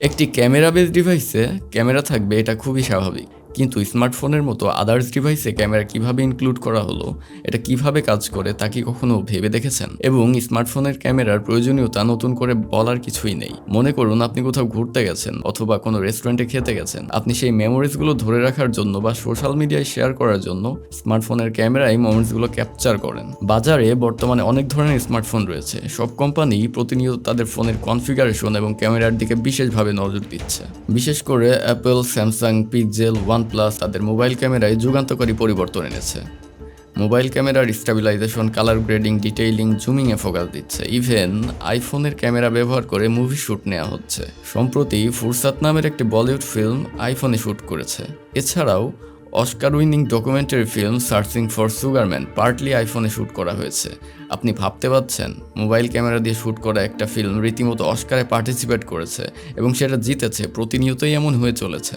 একটি camera base ডিভাইসে camera থাকবে এটা খুবই স্বাভাবিক। কিন্তু স্মার্টফোনের মতো আদার্স ডিভাইসে ক্যামেরা কীভাবে ইনক্লুড করা হলো, এটা কীভাবে কাজ করে তা কি কখনো ভেবে দেখেছেন? এবং স্মার্টফোনের ক্যামেরার প্রয়োজনীয়তা নতুন করে বলার কিছুই নেই। মনে করুন, আপনি কোথাও ঘুরতে গেছেন অথবা কোনো রেস্টুরেন্টে খেতে গেছেন। আপনি সেই মেমোরিজগুলো ধরে রাখার জন্য বা সোশ্যাল মিডিয়ায় শেয়ার করার জন্য স্মার্টফোনের ক্যামেরায় মোমেন্টসগুলো ক্যাপচার করেন। বাজারে বর্তমানে অনেক ধরনের স্মার্টফোন রয়েছে। সব কোম্পানি প্রতিনিয়ত তাদের ফোনের কনফিগারেশন এবং ক্যামেরার দিকে বিশেষভাবে নজর দিচ্ছে। বিশেষ করে অ্যাপেল স্যামসাং পিকজেল ওয়ানপ্লাস তাদের মোবাইল ক্যামেরায় যুগান্তকারী পরিবর্তন এনেছে। মোবাইল ক্যামেরার স্টেবিলাইজেশন কালার গ্রেডিং ডিটেইলিং জুমিংয়ে ফোকাস দিচ্ছে। ইভেন আইফোনের ক্যামেরা ব্যবহার করে মুভি শ্যুট নেওয়া হচ্ছে। সম্প্রতি ফুরসাত নামের একটি বলিউড ফিল্ম আইফোনে শ্যুট করেছে। এছাড়াও Oscar winning documentary film searching for Sugar Man partly আইফোনে শ্যুট করা হয়েছে। আপনি ভাবতে পারছেন মোবাইল ক্যামেরা দিয়ে শ্যুট করা একটা ফিল্ম রীতিমতো অস্কারে পার্টিসিপেট করেছে এবং সেটা জিতেছে, প্রতিনিয়তই এমন হয়ে চলেছে।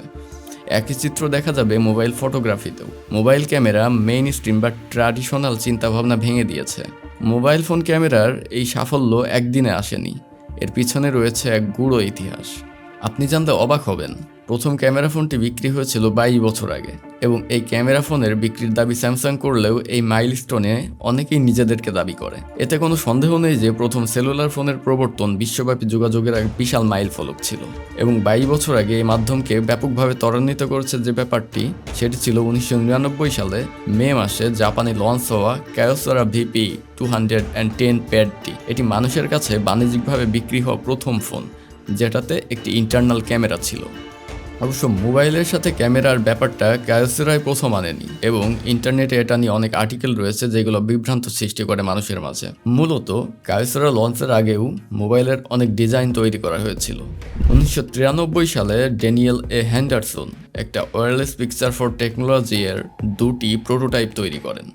একই চিত্র দেখা যাবে মোবাইল ফটোগ্রাফিতেও। মোবাইল ক্যামেরা মেইন স্ট্রিম বা ট্র্যাডিশনাল চিন্তাভাবনা ভেঙে দিয়েছে। মোবাইল ফোন ক্যামেরার এই সাফল্য একদিনে আসেনি। এর পিছনে রয়েছে এক গুঁড়ো ইতিহাস। আপনি জানতে অবাক হবেন। প্রথম ক্যামেরা ফোনটি বিক্রি হয়েছিল বাইশ বছর আগে, এবং এই ক্যামেরা ফোনের বিক্রির দাবি স্যামসাং করলেও এই মাইলস্টোনে অনেকেই নিজেদেরকে দাবি করে। এতে কোনো সন্দেহ নেই যে প্রথম সেলুলার ফোনের প্রবর্তন বিশ্বব্যাপী যোগাযোগের এক বিশাল মাইল ফলক ছিল, এবং বাইশ বছর আগে এই মাধ্যমকে ব্যাপকভাবে ত্বরান্বিত করেছে যে ব্যাপারটি, সেটি ছিল উনিশশো নিরানব্বই সালে মে মাসে জাপানে লঞ্চ হওয়া Kyocera VP two hundred and ten প্যাডটি। এটি মানুষের কাছে বাণিজ্যিকভাবে বিক্রি হওয়া প্রথম ফোন, যেটাতে একটি ইন্টারনাল ক্যামেরা ছিল। অবশ্য মোবাইলের সাথে ক্যামেরার ব্যাপারটা ক্যালসেরাই প্রথম আনেনি এবং ইন্টারনেটে এটা নিয়ে অনেক আর্টিকেল রয়েছে যেগুলো বিভ্রান্ত সৃষ্টি করে মানুষের মাঝে। মূলত ক্যালসেরা লঞ্চের আগেও মোবাইলের অনেক ডিজাইন তৈরি করা হয়েছিল। উনিশশো তিরানব্বই সালে ড্যানিয়েল এ হ্যান্ডারসন একটা ওয়্যারলেস পিকচার ফর টেকনোলজি এর দুটি প্রোটোটাইপ তৈরি করেন,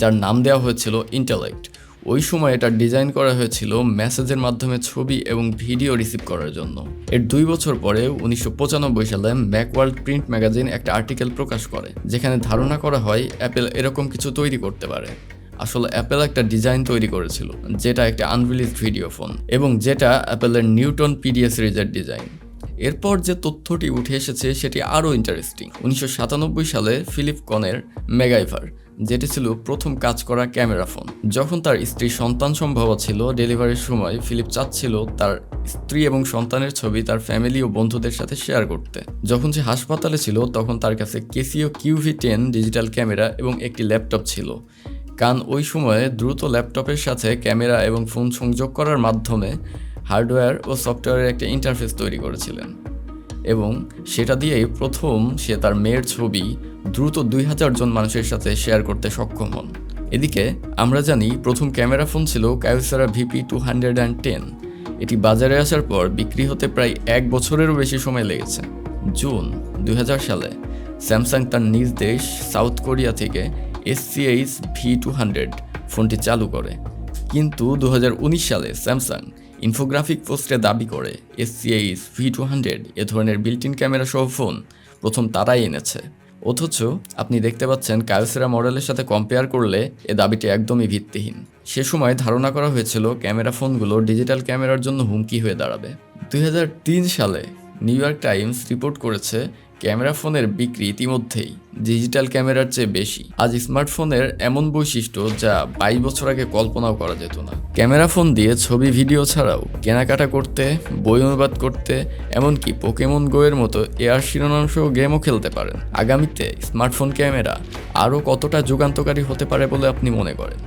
যার নাম দেওয়া হয়েছিল ইন্টালেক্ট। ওই সময় এটা ডিজাইন করা হয়েছিল মেসেজের মাধ্যমে ছবি এবং ভিডিও রিসিভ করার জন্য। এর দুই বছর পরে উনিশশো পঁচানব্বই সালে ম্যাকওয়ার্ল্ড প্রিন্ট ম্যাগাজিন একটা আর্টিকেল প্রকাশ করে, যেখানে ধারণা করা হয় অ্যাপেল এরকম কিছু তৈরি করতে পারে। আসলে অ্যাপেল একটা ডিজাইন তৈরি করেছিল, যেটা একটা আনরিলিজ ভিডিও ফোন এবং যেটা অ্যাপেলের নিউটন পিডিএ সিরিজের ডিজাইন। এরপর যে তথ্যটি উঠে এসেছে সেটি আরও ইন্টারেস্টিং উনিশশো সাতানব্বই সালে ফিলিপ কনের মেগাইভার যেটি ছিল প্রথম কাজ করা ক্যামেরা ফোন। যখন তার স্ত্রী সন্তান সম্ভব ছিল, ডেলিভারির সময় ফিলিপ চাচ্ছিল তার স্ত্রী এবং সন্তানের ছবি তার ফ্যামিলি ও বন্ধুদের সাথে শেয়ার করতে। যখন সে হাসপাতালে ছিল, তখন তার কাছে Casio QV ten digital camera এবং একটি ল্যাপটপ ছিল। কান ওই সময়ে দ্রুত ল্যাপটপের সাথে ক্যামেরা এবং ফোন সংযোগ করার মাধ্যমে হার্ডওয়্যার ও সফটওয়্যারের একটা ইন্টারফেস তৈরি করেছিলেন। এবং সেটা দিয়েই প্রথম সে তার মেয়ের ছবি দ্রুত দুই হাজার জন মানুষের সাথে শেয়ার করতে সক্ষম হন। এদিকে আমরা জানি প্রথম ক্যামেরা ফোন ছিল Kyocera VP two hundred and ten এটি বাজারে আসার পর বিক্রি হতে প্রায় এক বছরেরও বেশি সময় লেগেছে। জুন দু হাজার সালে স্যামসাং তার নিজ দেশ সাউথ কোরিয়া থেকে এসসিএইচ ভি টু হান্ড্রেড ফোনটি চালু করে। কিন্তু দু হাজার উনিশ সালে স্যামসাং ইনফোগ্রাফিক পোস্টে দাবি করে এসসিএইচ ভি টু হান্ড্রেড, এ ধরনের বিল্ট ইন ক্যামেরা সহ ফোন প্রথম তারাই এনেছে। অথচ আপনি দেখতে পাচ্ছেন কায়োসেরা মডেলের সাথে কম্পেয়ার করলে এ দাবিটি একদমই ভিত্তিহীন। সে সময় ধারণা করা হয়েছিল ক্যামেরা ফোনগুলো ডিজিটাল ক্যামেরার জন্য হুমকি হয়ে দাঁড়াবে। দুই হাজার তিন সালে নিউ ইয়র্ক টাইমস রিপোর্ট করেছে ক্যামেরা ফোনের বিক্রি ইতিমধ্যেই ডিজিটাল ক্যামেরার চেয়ে বেশি। আজ স্মার্টফোনের এমন বৈশিষ্ট্য যা বাইশ বছর আগে কল্পনাও করা যেত না। ক্যামেরা ফোন দিয়ে ছবি, ভিডিও ছাড়াও কেনাকাটা করতে, বই অনুবাদ করতে, এমনকি পোকেমন গোয়ের মতো এয়ার শিরোনামসহ গেমও খেলতে পারেন। আগামীতে স্মার্টফোন ক্যামেরা আরও কতটা যুগান্তকারী হতে পারে বলে আপনি মনে করেন?